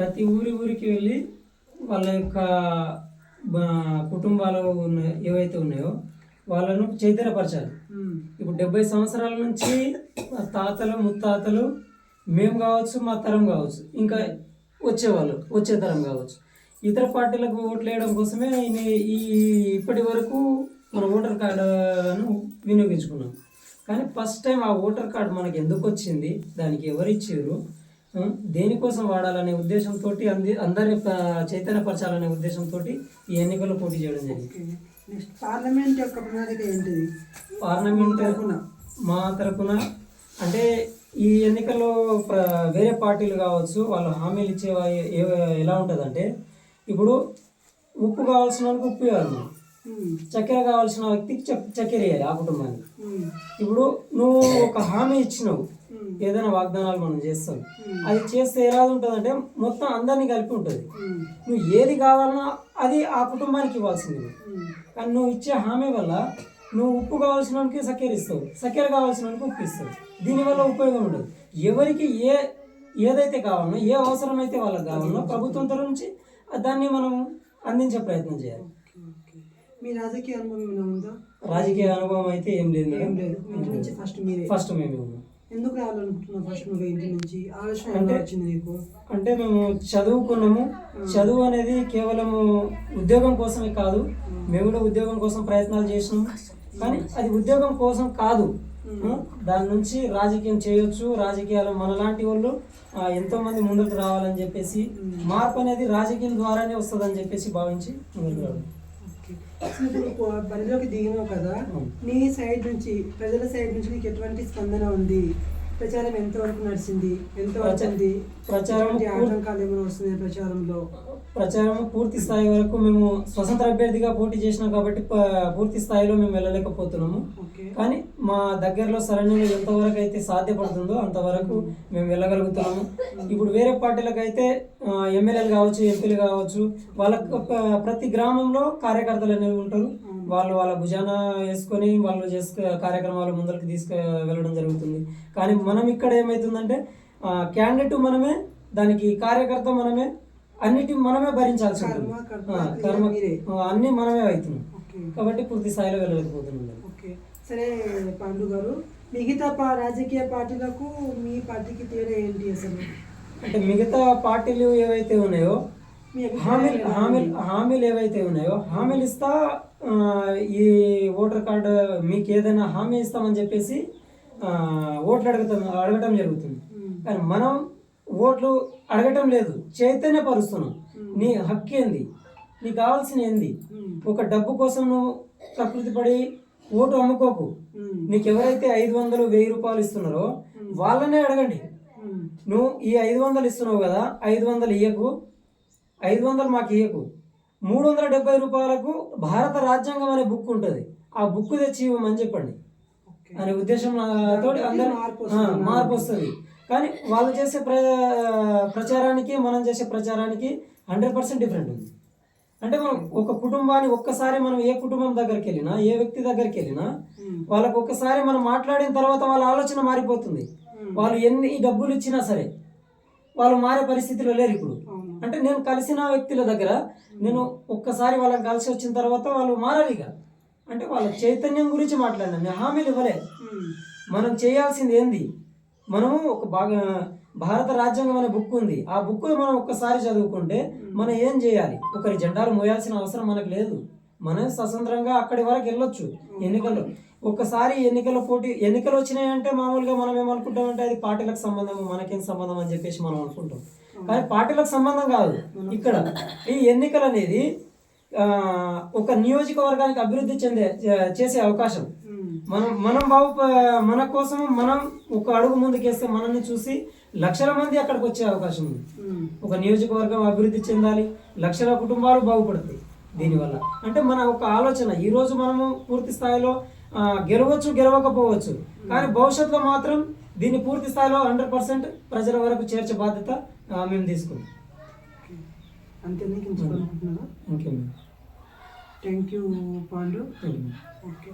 ప్రతి ఊరి ఊరికి వెళ్ళి వాళ్ళ యొక్క కుటుంబాలు ఉన్న ఏవైతే ఉన్నాయో వాళ్ళను చైతన్యపరచాలి. ఇప్పుడు డెబ్బై సంవత్సరాల నుంచి తాతలు ముత్తాతలు మేము కావచ్చు మా తరం కావచ్చు ఇంకా వచ్చేవాళ్ళు వచ్చే తరం కావచ్చు. ఇతర పార్టీలకు ఓట్లు వేయడం కోసమే ఈ- ఈ ఇప్పటి వరకు మన ఓటర్ కార్డును వినియోగించుకున్నాం. కానీ ఫస్ట్ టైం ఆ ఓటర్ కార్డు మనకి ఎందుకు వచ్చింది దానికి ఎవరు ఇచ్చారు దేనికోసం వాడాలనే ఉద్దేశంతో అంది అందరి చైతన్యపరచాలనే ఉద్దేశంతో ఈ ఎన్నికల్లో పోటీ చేయడం జరిగింది. పార్లమెంట్ యొక్క ప్రణాళిక ఏంటిది? పార్లమెంట్ తరపున. మా తరపున అంటే ఈ ఎన్నికల్లో వేరే పార్టీలు కావచ్చు వాళ్ళు హామీలు ఇచ్చే ఎలా ఉంటుందంటే ఇప్పుడు ఉప్పు కావాల్సిన వాళ్ళకి ఉప్పు ఇవ్వాలి చక్కెర కావాల్సిన వ్యక్తికి చక్- చక్కెర వేయాలి ఆ కుటుంబానికి. ఇప్పుడు నువ్వు ఒక హామీ ఇచ్చినావు. ఏదైనా వాగ్దానాలు మనం చేస్తాం. అది చేస్తే ఎలా ఉంటుందంటే మొత్తం అందరినీ కలిపి ఉంటుంది. నువ్వు ఏది కావాలన్నా అది ఆ కుటుంబానికి ఇవ్వాల్సింది కానీ నువ్వు ఇచ్చే హామీ వల్ల నువ్వు ఉప్పు కావాల్సిన వానికి చక్కెర ఇస్తావు. చక్కెర కావాల్సిన వానికి ఉప్పు ఇస్తావు. దీనివల్ల ఉపయోగం ఉండదు. ఎవరికి ఏ ఏదైతే కావాలనో ఏ అవసరం అయితే వాళ్ళకి కావాలనో ప్రభుత్వం తరఫు నుంచి దాన్ని మనం అందించే ప్రయత్నం చేయాలి. మీ రాజకీయ అనుభవం ఏమైనా ఉందా? రాజకీయ అనుభవం అయితే ఏం లేదు ఏం లేదు. ఇంటి నుంచి ఫస్ట్ మీరే. ఫస్ట్ మేమే ఉన్నాం. ఎందుకు రావాలనుకుంటున్నావు ఫస్ట్ నువ్వు ఇంటి నుంచి? ఆలోచన ఎలా వచ్చింది నీకు? అంటే మేము చదువుకున్నాము. చదువు అనేది కేవలము ఉద్యోగం కోసమే కాదు. మేము కూడా ఉద్యోగం కోసం ప్రయత్నాలు చేసినాము కానీ అది ఉద్యోగం కోసం కాదు. దాని నుంచి రాజకీయం చేయొచ్చు. రాజకీయాలు మనలాంటి వాళ్ళు ఎంతో మంది ముందుకు రావాలని చెప్పేసి మార్పు అనేది రాజకీయం ద్వారానే వస్తుందని చెప్పేసి భావించి ముందుకు రావడం ఇప్పుడు బరిలోకి దిగినావు కదా నీ సైడ్ నుంచి ప్రజల సైడ్ నుంచి నీకు ఎటువంటి స్పందన ఉంది? ప్రచారం ఎంతవరకు నడిచింది? ఎంత వచ్చింది? ప్రచారం ఆటంకాలు ఏమైనా వస్తున్నాయి ప్రచారంలో? ప్రచారం పూర్తి స్థాయి వరకు మేము స్వతంత్ర అభ్యర్థిగా పోటీ చేసినాం కాబట్టి పూర్తి స్థాయిలో మేము వెళ్ళలేకపోతున్నాము. కానీ మా దగ్గరలో సరైన ఎంతవరకు అయితే సాధ్యపడుతుందో అంతవరకు మేము వెళ్ళగలుగుతున్నాము. ఇప్పుడు వేరే పార్టీలకు అయితే ఎమ్మెల్యేలు కావచ్చు ఎంపీలు కావచ్చు వాళ్ళకు ప- ప్రతి గ్రామంలో కార్యకర్తలు అనేవి ఉంటారు. వాళ్ళు వాళ్ళ భుజాన వేసుకొని వాళ్ళు చేసుకు కార్యక్రమాలు ముందరికి తీసుకు వెళ్ళడం జరుగుతుంది. కానీ మనం ఇక్కడ ఏమవుతుందంటే క్యాండిడేట్ మనమే దానికి కార్యకర్త మనమే అన్నిటి మనమే భరించాల్సి ఉంటుంది. కర్మ, అన్నీ మనమే అవుతున్నాం. కాబట్టి పూర్తి స్థాయిలో వెళ్ళలేకపోతున్నాం సరే పాండు గారు మిగతా రాజకీయ పార్టీలకు మీ పార్టీకి తేడా ఏంటి అసలు? అంటే మిగతా పార్టీలు ఏవైతే ఉన్నాయో హామీలు హామీలు? హామీలు ఏవైతే ఉన్నాయో హామీలు ఇస్తా ఈ ఓటర్ కార్డు మీకు ఏదైనా హామీ ఇస్తామని చెప్పేసి ఓట్లు అడగటం అడగటం జరుగుతుంది. కానీ మనం ఓట్లు అడగటం లేదు. చైతన్యపరుస్తున్నాం. నీ హక్కు ఏంది? నీకు కావాల్సిన ఏంది? ఒక డబ్బు కోసం నువ్వు ప్రకృతి పడి ఓటు అమ్ముకోకు. నీకు ఎవరైతే ఐదు వందలు వెయ్యి రూపాయలు ఇస్తున్నారో వాళ్ళనే అడగండి. నువ్వు ఈ ఐదు వందలు ఇస్తున్నావు కదా ఐదు వందలు ఇయ్యకు. ఐదు వందలు మాకు ఇయ్యకు. మూడు వందల డెబ్బై రూపాయలకు భారత రాజ్యాంగం అనే బుక్ ఉంటుంది. ఆ బుక్ తెచ్చి ఇవ్వమని చెప్పండి. అనే ఉద్దేశం తోటి అందరు మార్పు వస్తుంది. కానీ వాళ్ళు చేసే ప్ర ప్రచారానికి మనం చేసే ప్రచారానికి హండ్రెడ్ పర్సెంట్ డిఫరెంట్ ఉంది. అంటే మనం ఒక కుటుంబాన్ని ఒక్కసారి మనం ఏ కుటుంబం దగ్గరికి వెళ్ళినా ఏ వ్యక్తి దగ్గరికి వెళ్ళినా వాళ్ళకు ఒక్కసారి మనం మాట్లాడిన తర్వాత వాళ్ళ ఆలోచన మారిపోతుంది. వాళ్ళు ఎన్ని డబ్బులు ఇచ్చినా సరే వాళ్ళు మారే పరిస్థితిలో లేరు ఇప్పుడు. అంటే నేను కలిసిన వ్యక్తుల దగ్గర నేను ఒక్కసారి వాళ్ళకి కలిసి వచ్చిన తర్వాత వాళ్ళు మారాలి ఇక అంటే వాళ్ళ చైతన్యం గురించి మాట్లాడినా నేను హామీలు ఇవ్వలే మనం చేయాల్సింది ఏంది? మనము ఒక బాగా భారత రాజ్యాంగం అనే బుక్ ఉంది. ఆ బుక్ మనం ఒక్కసారి చదువుకుంటే మనం ఏం చేయాలి? ఒకరి జెండాలు మోయాల్సిన అవసరం మనకు లేదు. మనం స్వతంత్రంగా అక్కడి వరకు వెళ్ళొచ్చు ఎన్నికల్లో. ఒక్కసారి ఎన్నికల పోటీ ఎన్నికలు వచ్చినాయంటే మామూలుగా మనం ఏమనుకుంటామంటే అది పార్టీలకు సంబంధం మనకేం సంబంధం అని చెప్పేసి మనం అనుకుంటాం. కానీ పార్టీలకు సంబంధం కాదు ఇక్కడ. ఈ ఎన్నికలు అనేది ఒక నియోజకవర్గానికి అభివృద్ధి చెందే చేసే అవకాశం. మనం మనం బాగు మన కోసం మనం ఒక అడుగు ముందుకేస్తే మనల్ని చూసి లక్షల మంది అక్కడికి వచ్చే అవకాశం ఉంది. ఒక నియోజకవర్గం అభివృద్ధి చెందాలి లక్షల కుటుంబాలు బాగుపడతాయి దీనివల్ల. అంటే మన ఒక ఆలోచన ఈరోజు మనము పూర్తి స్థాయిలో గెలవచ్చు గెలవకపోవచ్చు. కానీ భవిష్యత్తులో మాత్రం దీన్ని పూర్తి స్థాయిలో హండ్రెడ్ పర్సెంట్ ప్రజల వరకు చేర్చే బాధ్యత మేము తీసుకుంటాం ఓకే. అంతే ఇంకేం థ్యాంక్ యూ పాండు. ఓకే